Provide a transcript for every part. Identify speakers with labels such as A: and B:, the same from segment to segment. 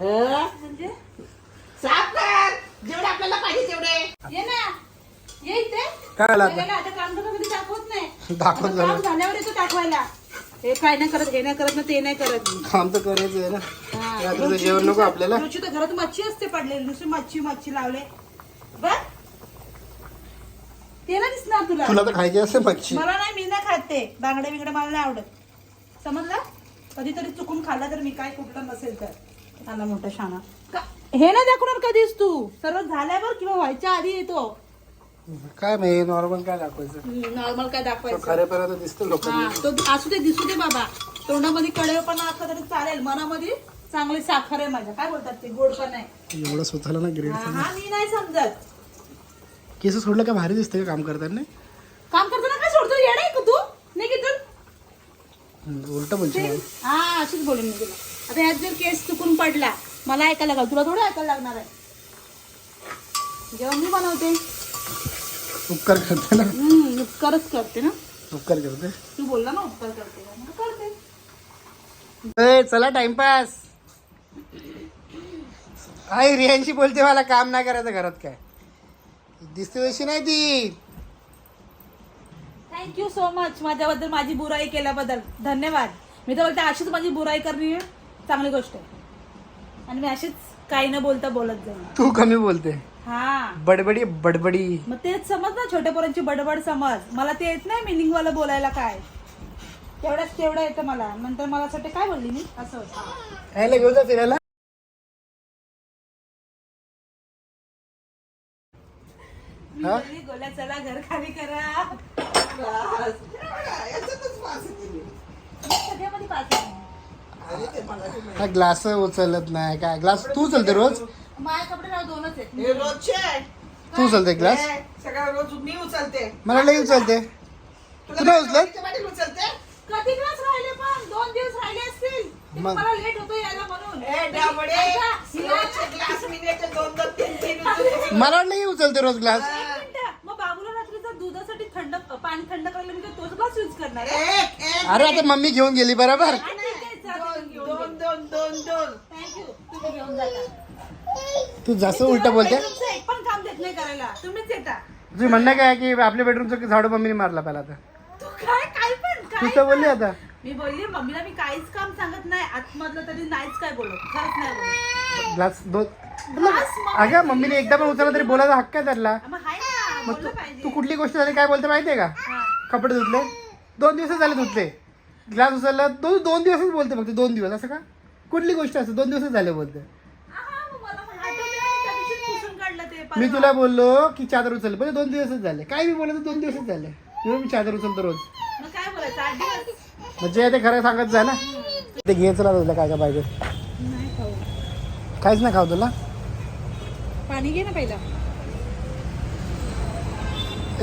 A: म्हणजे?
B: साफ कर. जेवढे आपल्याला पाहिजे तेवढे.
A: ये ना. ये इथे.
C: काय आला आता?
A: काम कधी दाखवत नाही.
C: दाखवत
A: आता
C: झालं.
A: काम झाल्यावर येतो दाखवायला. हे काय नाही करत हे नाही करत ना ते नाही करत.
C: काम तर करायचं आहे ना.
A: हा.
C: रात्रीचं जेवण नको आपल्याला.
A: रोजची तर घरात मच्छी असते पडलेली. नुसती मच्छी मच्छी लावले. बर ते ना दिसणार तुला.
C: तुला तर खायची असते मच्छी.
A: मला नाही मी नाही खात ते. बांगडे बिंगडे मला नाही आवडत. समजलं? कधीतरी चुकून खाल्ला तर मी काय कुठलं नसेल तर. आला मोठा शाणा. हे नाही दाखवणार कधीच तू? सर्व झाल्यावर किंवा व्हायच्या आधी येतो.
C: काय नाही नॉर्मल काय दाखवायचं?
A: नॉर्मल काय दाखवायचं?
C: दिसतं
A: हा तो असू दे दिसू दे बाबा. तोंडामध्ये कडेपणा असला तरी चालेल. मनामध्ये चांगली साखर आहे माझ्या. काय बोलतात ते? गोड पण आहे.
C: एवढं स्वतःला ना ग्रेड
A: हा हा, मी नाही समजत.
C: केस सोडलं का भारी दिसतं का काम करताना?
A: काम करताना काय सोडतो आहे का तू? नाही की
C: उलट मला.
A: हा अशीच बोलेन मी तुला. आता ह्यात जर केस चुकून पडला मला ऐकायला लागल तुला थोडं ऐकायला लागणार आहे. जेव्हा मी बनवते.
C: उपकार करते ना?
A: हम्म, उपकारच करते ना.
C: उपकार करते?
A: तू बोलला ना उपकार करते. मग करते.
C: ए, चला टाइमपास. आई रियांशी बोलते मला काम नाही करायचं घरात काय. दिसते तशी नाही ती.
A: थँक्यू सो मच माझ्याबद्दल माझी बुराई केल्याबद्दल. धन्यवाद. मी तर बोलते अशीच माझी बुराई करणे चांगली गोष्ट आहे. आणि मी अशीच काही न बोलता बोलत जाईल
C: तू कमी बोलते.
A: हा.
C: बडबडी बडबडी.
A: मग तेच समज ना छोट्या पोरांची बडबड समज. मला ते येत नाही मिनिंग वाला बोलायला काय. तेवढ्याच तेवढं येतं मला. नंतर मला असं वाटतं काय बोलली मी? असं होतं.
C: यायला घेऊन जा फिरायला.
A: मी
C: हा?
A: बोलली, गोल्या चला घर खाली करा.
B: बस. याच्यातच वास येते.
A: सगळ्यामध्ये पाच आहे.
C: हा ग्लास उचलत नाही काय ग्लास तू उचलते रोज?
A: माझे कपडे ना दोनच आहेत.
B: रोजचे आहे.
C: तू उचलते ग्लास?
B: हे, सगळं रोज मी उचलते.
C: मला लई उचलते.
B: तुला
C: तुला
B: काय
C: उचलत?
B: गाडीच्या पाठीला उचलते?
A: कधी दिवस राहिले पण? दोन दिवस राहिले असतील. ते
C: मग?
A: मला लेट होतो यायला म्हणून.
B: ए डाबडे
A: ऐका, हिला-
B: रोजचे ग्लास मी नेते दोन दोन तीन तीन उचलते.
C: मला वाटलं ही उचलते रोज ग्लास.
A: एक मिनिटं. मग बाबूला रात्रीचा दुधासाठी थंड पाणी थंड करायला मी काय तोच ग्लास यूज करणार आहे?
B: एक एक
C: अरे आता मम्मी घेऊन गेली बरोबर
A: हा, ठीक आहे, चालेल, घेऊन
B: दोन दोन दोन दोन
A: Thank you. तुम्ही घेऊन जाता.
C: तू जसं उलट बोलते?
A: एक पण काम देत नाही करायला. तुम्हीच येता.
C: तुझी म्हणणं काय आहे की आपल्या बेडरूमचं झाडू मम्मीने मारला पहिला आता
A: तू काय काय पण
C: तू
A: काय
C: तर बोलली आता.
A: मी बोलली मम्मीला मी काहीच काम सांगत नाही. आतमधलं तरी नाहीच काय बोलत खरंच नाही बोलत.
C: ग्लास दोन
A: ग्लास मग-
C: अगं मम्मीने एकदा पण उचलला तरी बोलायचा हक्क आहे त्याला
A: मग हाय ना
C: मग
A: बोललं
C: तू
A: पाहिजे.
C: तू कुठली गोष्ट झाली काय बोलते माहितीये का?
A: हा.
C: कपडे धुतले. दोन दिवस झाले धुतले. ग्लास उचलला दोन दोन दिवसच बोलते फक्त दोन दिवस असं का? कुठली गोष्ट असते दोन दिवसच झाले बोलते.
A: पण
C: मी. तुला बोललो की चादर उचलली म्हणजे दोन दिवसच झाले. काय मी बोलतो दोन दिवसच झाले. मी चादर उचलतो रोज.
A: दिवस?
C: म्हणजे ते खरं सांगत जा ना. ते घे चला तुला काय काय पाहिजे काहीच नाही खाऊ तुला?
A: पाणी घे ना पहिला.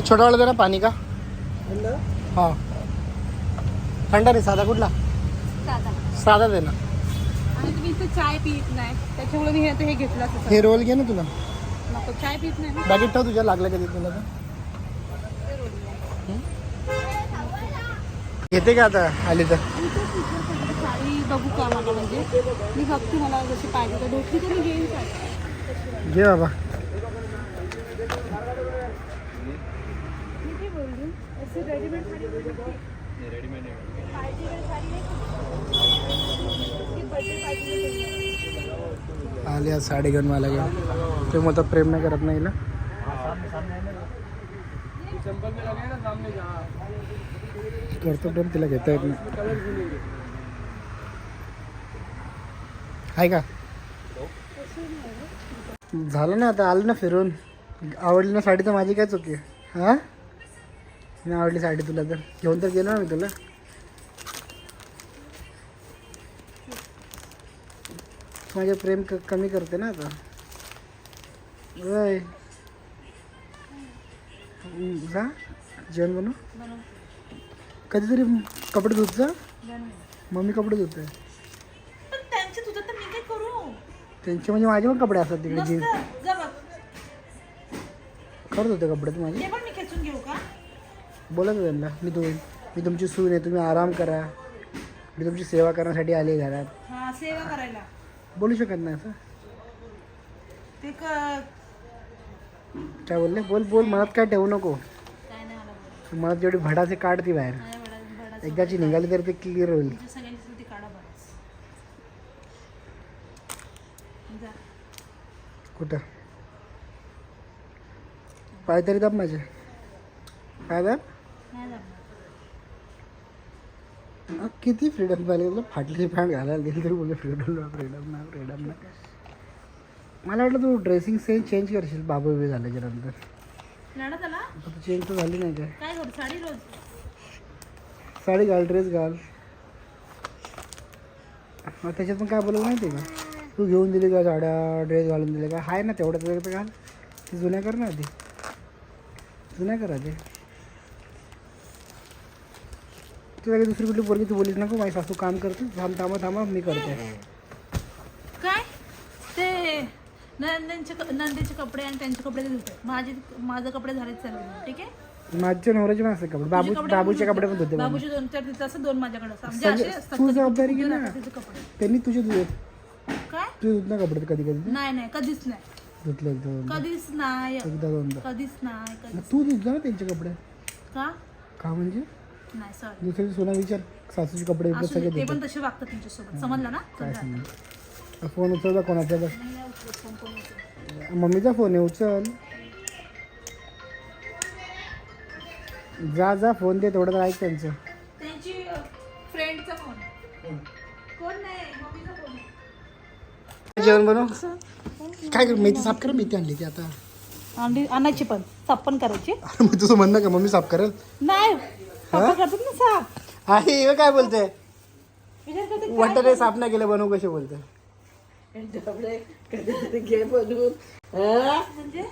C: छोटा वाला ना पाणी का? हा. थंडा रे साधा कुठला?
A: साधा.
C: साधा दे ना.
A: आणि तुम्ही इथं चाय पित नाही. त्याच्यामुळे मी हे आता हे घेतलं असं
C: हे रोल घे ना तुला.
A: नको चाय पित नाही ना?
C: बॅगेत ठेव तुझ्या लागलं कधी तुला तर? घेते का आता? आली तर.
A: आणि तेच विचार करते, साडी बघू का मला म्हणजे. मी बघते मला जशी पाहिजे तर. भेटली तर मी घेईन साडी.
C: घे बाबा.
A: मी काय बोलली? अशी रेडीमेड साडी पाहिजे साडी नाही पाहिजे
C: आले आज साडी घेऊन मला घेऊन. ते मग प्रेम नाही करत नाही ना करतो प्रेम तिला घेता येत नाही. आहे का? झालं ना आता आलं ना फिरून. आवडली ना साडी तर माझी काय चुकी हां? नाही आवडली साडी तुला तर. घेऊन तर गेलो ना मी तुला. माझे प्रेम क कमी करते ना आता. वय जा जेवण बनव. कधीतरी कपडे धुत जा. मम्मी कपडे धुते.
A: पण त्यांचे
C: म्हणजे माझे पण कपडे असतात तिकडे जीन्स. करत होते कपडे तू माझे. बोलत होते त्यांना मी तुम्ही मी तुमची सून आहे तुम्ही आराम करा. मी तुमची सेवा करण्यासाठी आले घरात.
A: सेवा करायला.
C: बोलू शकत नाही असं?
A: ते क-
C: काय बोलले? बोल बोल मनात काय ठेवू नको.
A: काय नाही मला बोलायचं.
C: मनात जेवढी भडाचे काढ ती बाहेर. एकदाची निघाली तर ते क्लिअर होईल.
A: तुमच्या सगळ्यांची ती काढा बरंच. जा.
C: कुठं? पाय तरी दाब माझे. काय दाब?
A: नाही जमणार.
C: किती फ्रीडम पाहिजे तुला फाटली पॅन्ट घालायला दिली तरी बोलले फ्रीडम ना फ्रीडम ना फ्रीडम ना मला वाटलं तू ड्रेसिंग सेन्स चेंज करशील बाबा उभे
A: झाल्याच्यानंतर.
C: आता तू चेंज तर झाली नाही काय?
A: साडी रोज?
C: साडी घाल ड्रेस घाल. त्याच्यात पण काय बोलू माहिती आहे का? तू घेऊन दिली का साड्या ड्रेस घालून दिले का? आहे ना तेवढं तर घाल. ते जुन्या कर ना आधी. जुन्या कर आधी. तू काही दुसरी कुठली पोरगी तू बोलीस नको माझी सासू काम करते थांब थांबा थांबा मी करते.
A: काय? ते नंदनचे क- नंदीचे कपडे आणि त्यांचे कपडे ते धुते. माझे माझे कपडे झालेच चालू ठीक आहे?
C: माझ्या नवऱ्याचे पण असते कपडे. बाबू
A: तुझे
C: बाबूचे
A: पण
C: कपडे पण धुते.
A: बाबूचे दोन चार तिथं असं दोन माझ्याकडे. असतात. म्हणजे
C: सगळे-
A: असे असतात
C: तू
A: कधी-
C: जबाबदारी घे ना.
A: कपडे.
C: त्यांनी तुझे धुत
A: काय?
C: तू धुत ना कपडे कधी कधी?
A: नाही नाही कधीच नाही.
C: धुतले एकदा दोनदा.
A: कधीच नाही.
C: एकदा दोनदा.
A: कधीच नाही
C: मग तू धुत जा ना त्यांचे कपडे?
A: का?
C: का म्हणजे?
A: नाही सॉरी
C: दुसऱ्या सोना विचार. सासूचे कपडे बिपडे
A: असू
C: सगळे
A: दे, ते पण तसे वागतात तुमच्यासोबत. समजलं ना?
C: काय सांग. फोन उचलला कोणाचा बस
A: नाही, नाही उचलत, फोन कोण उचलत.
C: मम्मीचा फोन आहे उचल. जा जा फोन दे तेवढं तर ऐक त्यांचं.
A: त्यांची फ्रेंडचा फोन. कोण? नाही मम्मीचा फोन आहे.
C: जेवण बनव. काय कर मेथी साफ कर मेथी आणली ती आता.
A: आणायची पण. साफ पण करायची.
C: अरे मग तुझं म्हणणं का मम्मी साफ करेल?
A: नाही पप्पा करतात ना साफ.
C: आहे हे काय बोलते?
A: विचार करते
C: वाटत रे साफ नाही केलं बनवू कसे बोलते?
B: डबडे कधीतरी घे बनवून. हं?
A: म्हणजे?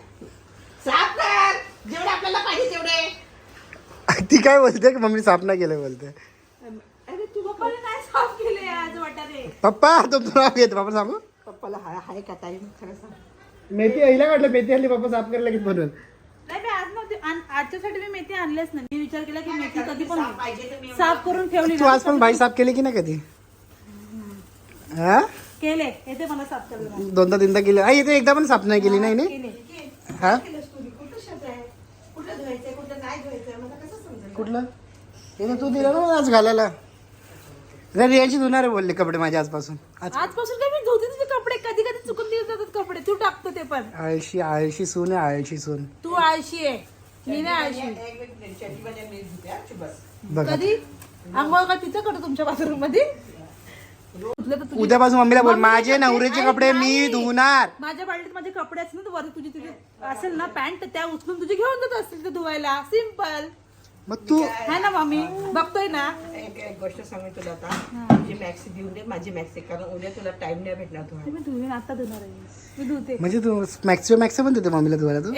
B: साफ कर. जेवढे आपल्याला पाहिजे तेवढे.
C: ती काय बोलते? की मम्मी साफ नाही केलं बोलते.
B: अरे तू
A: पप्पाने नाही साफ केले आज वाटाणे.
C: पप्पा तुमचं नाव घेते पप्पा सांगू?
B: पप्पाला हाय हाय का ताई? खरं सांग.
C: मेथी आईला काढलं मेथी आणली पप्पा साफ करायला लगेच बनवेल.
A: नाही मी आज नव्हती. आण- आजच्यासाठी मी मेथी आणलेच नाही. मी विचार केला की मेथी कधी पण
B: साफ पाहिजे तर मी
A: साफ करून ठेवली
C: तू
A: ना.
C: आज पण भाई साफ केली की नाही कधी? हा?
A: केले. येते मला साफ करायला.
C: दोनदा तीनदा केली. आई इथे एकदा पण साफ नाही केली नाही नी?
A: केले.
C: हा?
B: केलंस तुम्ही कुठं शब्द आहे? कुठं धुवायचंय? कुठं नाही धुवायचंय? मला कसं समजेल?
C: कुठलं? हे तू दिलं ना आज घालायला. घरी यांची धुणारे बोलले कपडे माझ्या आजपासून. आज
A: आजपासून काय मी धुते तुझे कपडे? कधी कधी चुकून दिले जातात कपडे. तू टाकतो ते पण.
C: आळशी आळशी सून आहे आळशी सून.
A: तू आळशी आहे. मी नाही आळशी.
B: एक मिनिट चड्डीमध्ये मी धुते हा, चुप बस.
C: बघा.
A: कधी? आंघोळ का तिथं करतो तुमच्या बाथरूममध्ये धुतले तर तुझे-
C: उद्यापासून मम्मीला बोल माझे
A: कपडे-
C: नवऱ्याचे
A: अरे
C: कपडे मी
A: नाही.
C: धुणार.
A: माझ्या बालडीत माझे कपडे असतील ना तर वरती तुझी तुझी असेल ना पॅन्ट त्या उचलून तुझी घेऊन जात असतील ते धुवायला. सिंपल
C: मग तू
A: है ना मम्मी बघतोय ना?
B: एक एक गोष्ट सांगू तुला आता. तुझी मॅक्सी देऊन दे माझी मॅक्सी कारण उद्या तुला टाइम नाही भेटणार धुवायला.
A: मी धुवीन आता धुणार आहे मी धुते.
C: म्हणजे तू मॅक्सिमम मॅक्सिमम देते मम्मीला धुवायला तू?